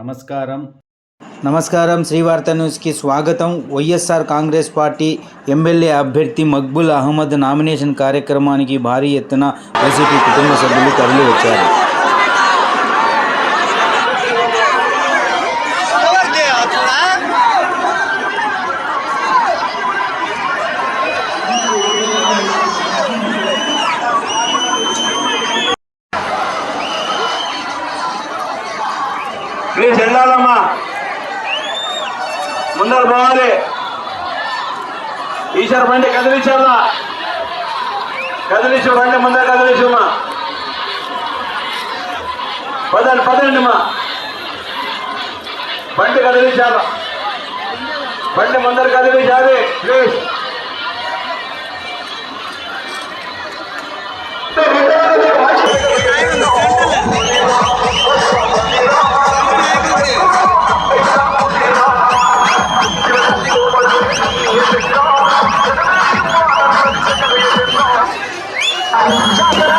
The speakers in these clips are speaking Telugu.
నమస్కారం. నమస్కారం. శ్రీవార్త న్యూస్కి స్వాగతం. వైఎస్ఆర్ కాంగ్రెస్ పార్టీ ఎమ్మెల్యే అభ్యర్థి మక్బుల్ అహ్మద్ నామినేషన్ కార్యక్రమానికి భారీ ఎత్తున వైసీపీ కుటుంబ సభ్యులు తరలి వచ్చారు ఈశ్వర్ బండి కదిలించాలా కదిలించు బండి ముందర కదిలించమ్మా పదండి పదండి మా బండి కదిలించాలా బండి ముందర కదిలించాలి ప్లీజ్ جعفر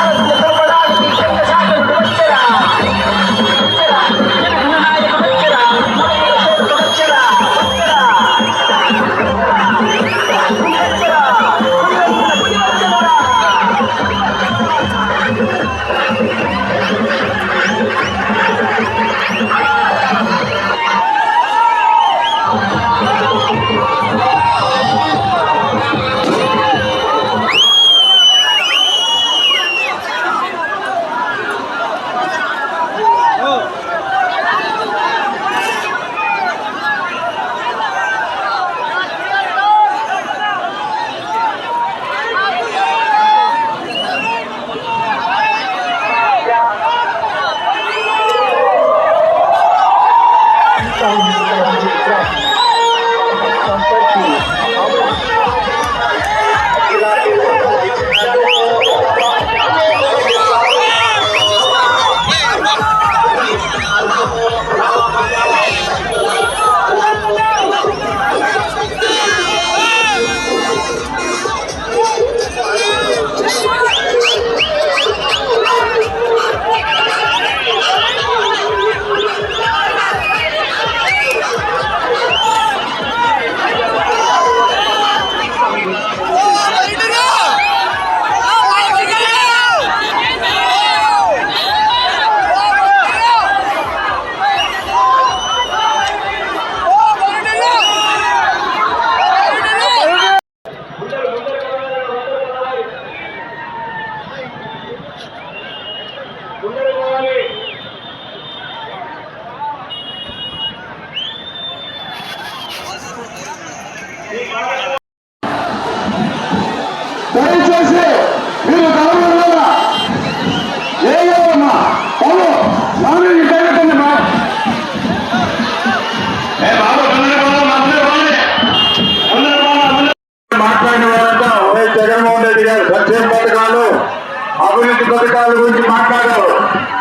పథకాల గురించి మాట్లాడారు.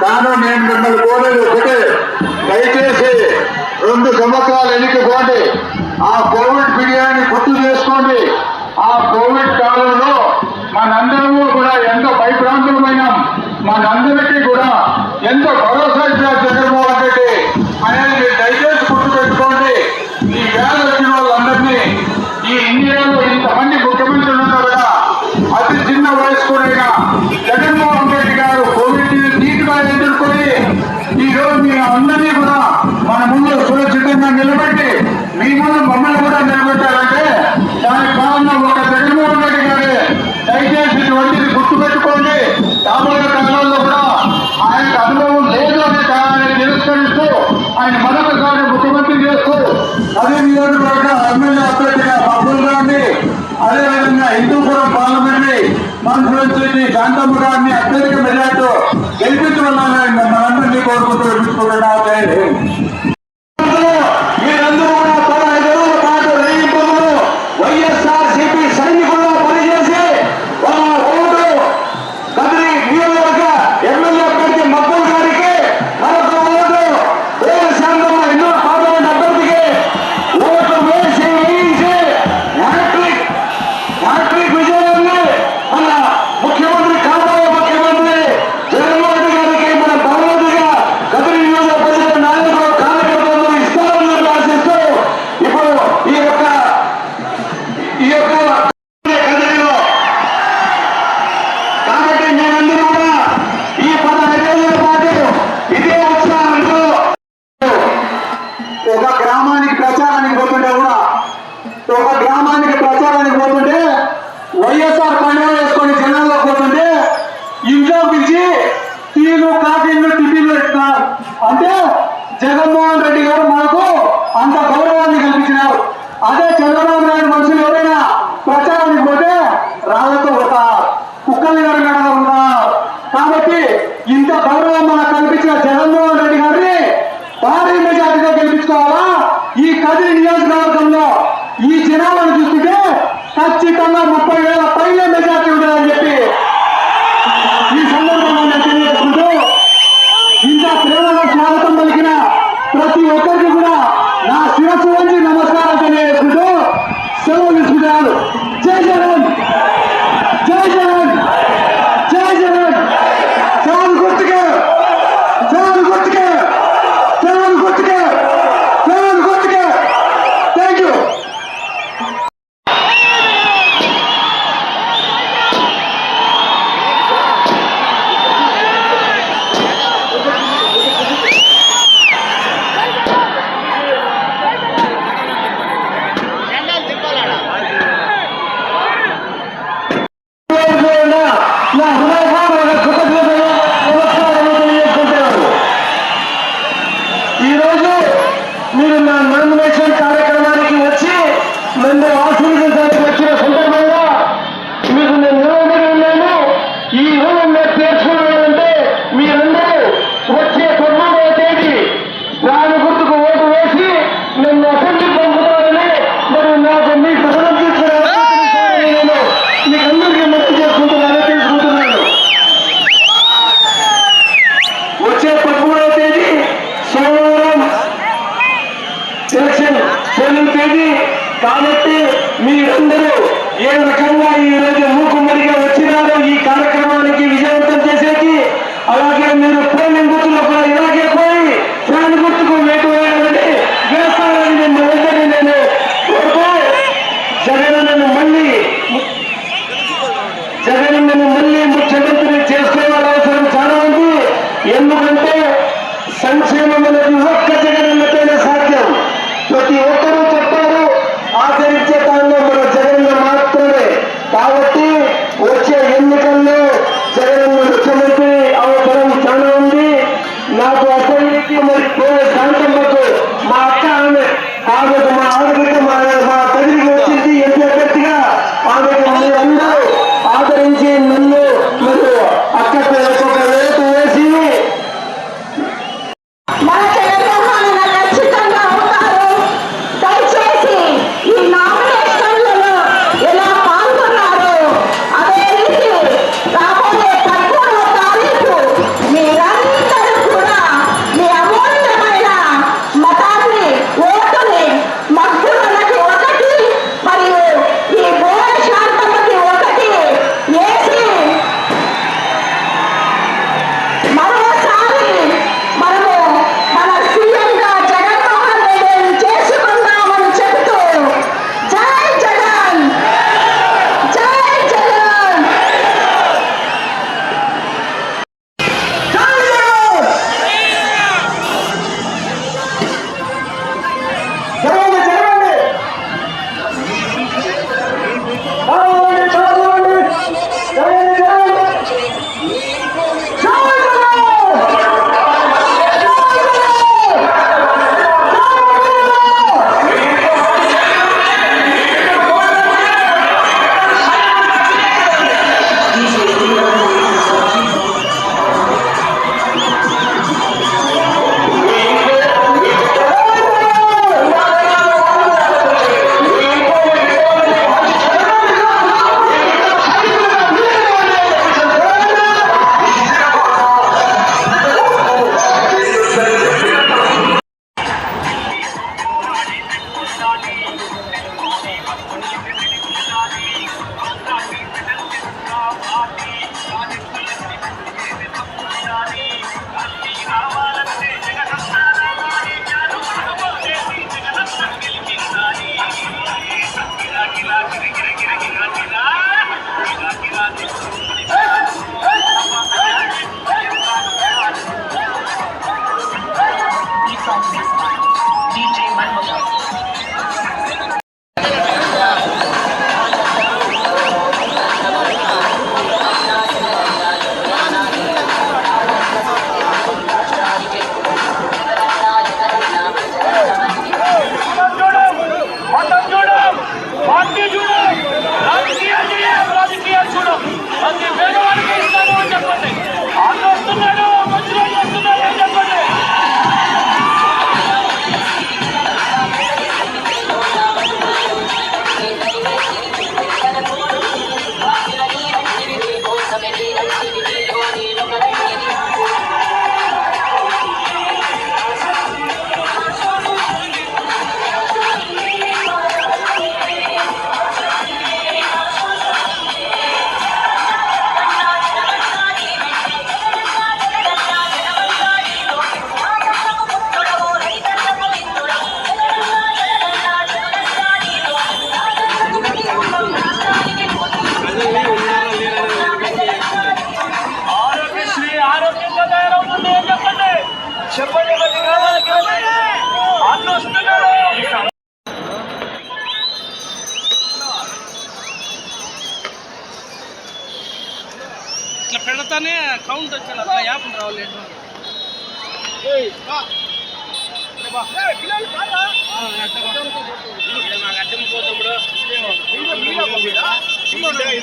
కానీ నేను మిమ్మల్ని కోరేది ఒకటే దయచేసి రెండు సంవత్సరాలు ఎన్నికపోండి ఆ కోవిడ్ బిర్యానీ గుర్తు చేసుకోండి. ఆ కోవిడ్ దయచేసి ఇటువంటిది గుర్తుపెట్టుకోండి. రాబోయే కాలంలో కూడా ఆయనకు అనుభవం లేదు అనే కారణాన్ని తిరస్కరిస్తూ ఆయన మరొకసారి ముఖ్యమంత్రి చేస్తూ అదే నియోజకవర్గ ఎమ్మెల్యే అభ్యర్థిగా అబ్దుల్ గారిని అదేవిధంగా హిందూపురం పార్లమెంట్ కాన్ఫరెన్స్ శాంతమ్మ గారిని అత్యధిక మెజార్టీ గెలిపించమన్నారని మనందరినీ కోరుకుంటూ వినిపించుకుంటున్నాం ఇంట్లో పిలిచి టీలు కాఫీలు టిఫిన్లు ఇస్తున్నారు. అంటే జగన్మోహన్ రెడ్డి గారు మనకు అంత గౌరవాన్ని కల్పించినారు. అదే చంద్రబాబు నాయుడు మనుషులు ఎవరైనా ప్రచారానికి పోతే రాళ్ళతో ఒక కుక్కల్ని గారు ఉన్నారు. కాబట్టి ఇంత గౌరవం మనకు కల్పించిన జగన్మోహన్ రెడ్డి గారిని భారీ మెజార్టీగా గెలిపించుకోవాలా? ఈ కదిరి నియోజకవర్గంలో ఈ జనాలను చూస్తుంటే ఖచ్చితంగా ముప్పై వేల como el అట్లానే కౌంట్ వచ్చాను అట్లా యాప్ రావాలి లేట్ అర్థమవుతుంది